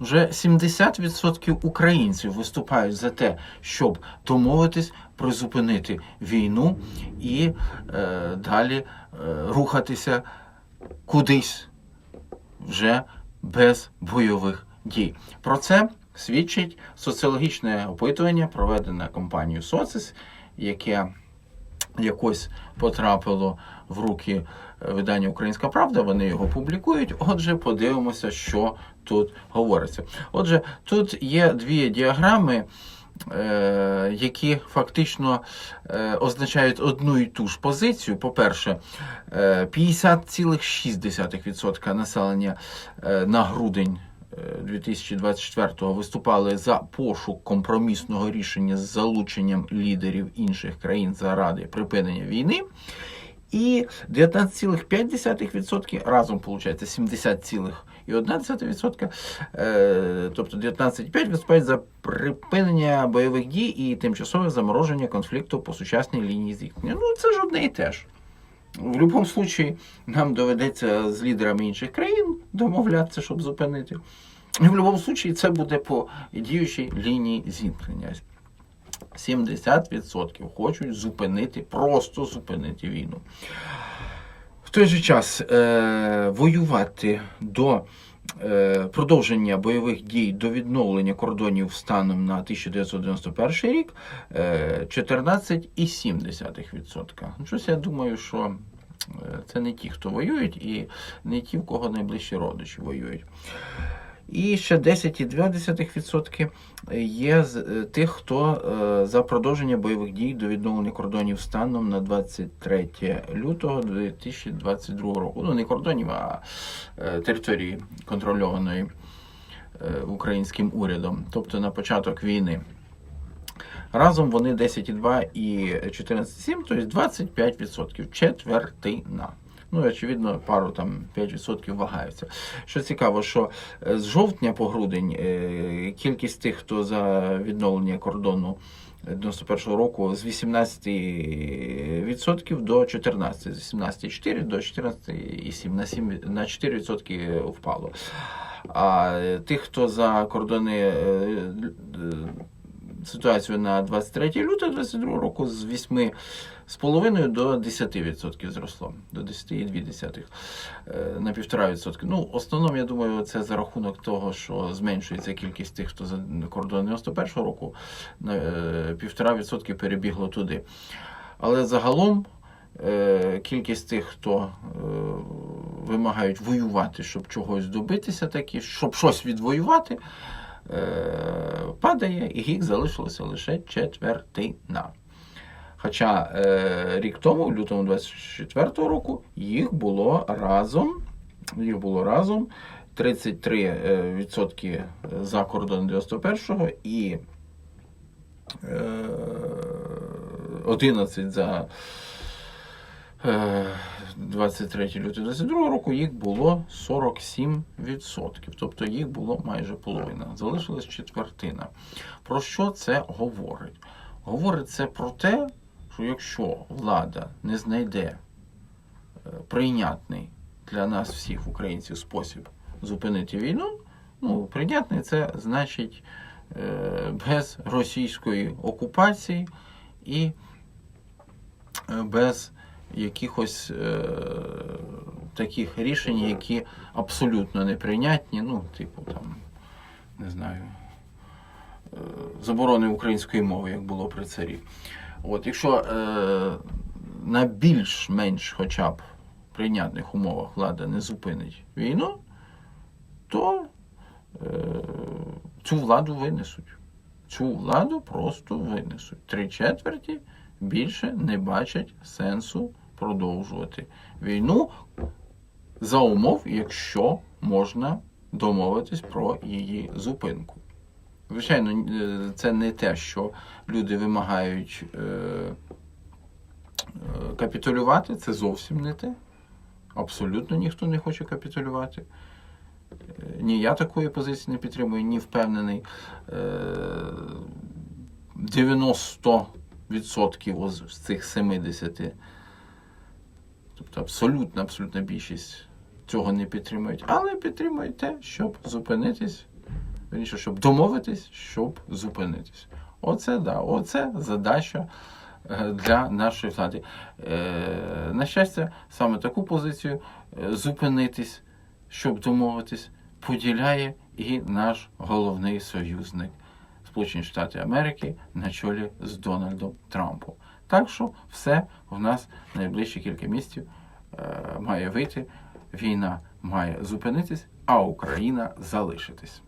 вже 70% українців виступають за те, щоб домовитись призупинити війну і е, далі е, рухатися кудись вже без бойових дій. Про це свідчить соціологічне опитування, проведене компанією Социс, яке якось потрапило в руки е, видання Українська Правда. Вони його публікують. Отже, подивимося, що тут говориться. Отже, тут є дві діаграми. е, Які фактично е, означають одну і ту ж позицію. По-перше, е, 50,6% населення на грудень 2024-го виступали за пошук компромісного рішення з залученням лідерів інших країн заради припинення війни. І 19,5% разом виходить 70,1%, е, тобто 19,5% виступають за припинення бойових дій і тимчасове замороження конфлікту по сучасній лінії зіткнення. Ну, це ж одне і те ж. В будь-якому випадку нам доведеться з лідерами інших країн домовлятися, щоб зупинити. І в будь-якому випадку це буде по діючій лінії зіткнення. 70% хочуть зупинити, просто зупинити війну. В той же час е, воювати до продовження бойових дій до відновлення кордонів станом на 1991 рік е, 14,7%. Ну, Щось я думаю, що е, це не ті, хто воюють, і не ті, в кого найближчі родичі воюють. І ще 10,2% є з е, тих, хто е, за продовження бойових дій до відновлення кордонів станом на 23 лютого 2022 року. Ну, не кордонів, а е, території контрольованої українським урядом, тобто на початок війни. Разом вони 10,2 і 14,7, тобто 25%, четвертина. Ну, і, очевидно, пару там 5% вагаються. Що цікаво, що е, з жовтня по грудень е, кількість тих, хто за відновлення кордону 91-го року з 18% до 14%, з 17,4 до 14,7 на 7 на 4% впало. А е, тих, хто за кордони е, е, ситуацію на 23 лютого 2022 року з 8,5 до 10% зросло, до 10,2 е, на 1,5%. Ну, основному, я думаю, це за рахунок того, що зменшується кількість тих, хто за кордон 91 року, на е, 1,5% перебігло туди. Але загалом е, кількість тих, хто е, вимагають воювати, щоб чогось добитися, такі, щоб щось відвоювати, е, падає, і їх залишилося лише четвертина. Хоча е, рік тому, в лютому 24 року, їх було разом, їх було разом 33% за кордон 91-го і е, 11 за е, 23 лютого 22 року їх було 47%. Тобто їх було майже половина. Залишилась четвертина. Про що це говорить? Говорить це про те, що якщо влада не знайде е, прийнятний для нас всіх українців спосіб зупинити війну, ну, прийнятний це значить е, без російської окупації і е, без якихось е, таких рішень, які абсолютно неприйнятні, ну, типу там, не знаю, е, заборони української мови, як було при царі. От, якщо е, на більш-менш хоча б прийнятних умовах влада не зупинить війну, то е, цю владу винесуть. Цю владу просто винесуть. Три четверті більше не бачать сенсу продовжувати війну за умов, якщо можна домовитись про її зупинку. Звичайно, е, це не те, що люди вимагають е, е, капітулювати, це зовсім не те. Абсолютно ніхто не хоче капітулювати. Ні, я такої позиції не підтримую, ні впевнений. Е, 90% з цих 70, тобто абсолютна, абсолютна більшість цього не підтримують, але підтримують те, щоб зупинитись Вірніше, щоб домовитись, щоб зупинитись. Оце да, оце задача е, для нашої влади. Е, На щастя, саме таку позицію е, зупинитись, щоб домовитись, поділяє і наш головний союзник Сполучені Штати Америки на чолі з Дональдом Трампом. Так що все в нас найближчі кілька місяців е, має вийти. Війна має зупинитись, а Україна залишитись.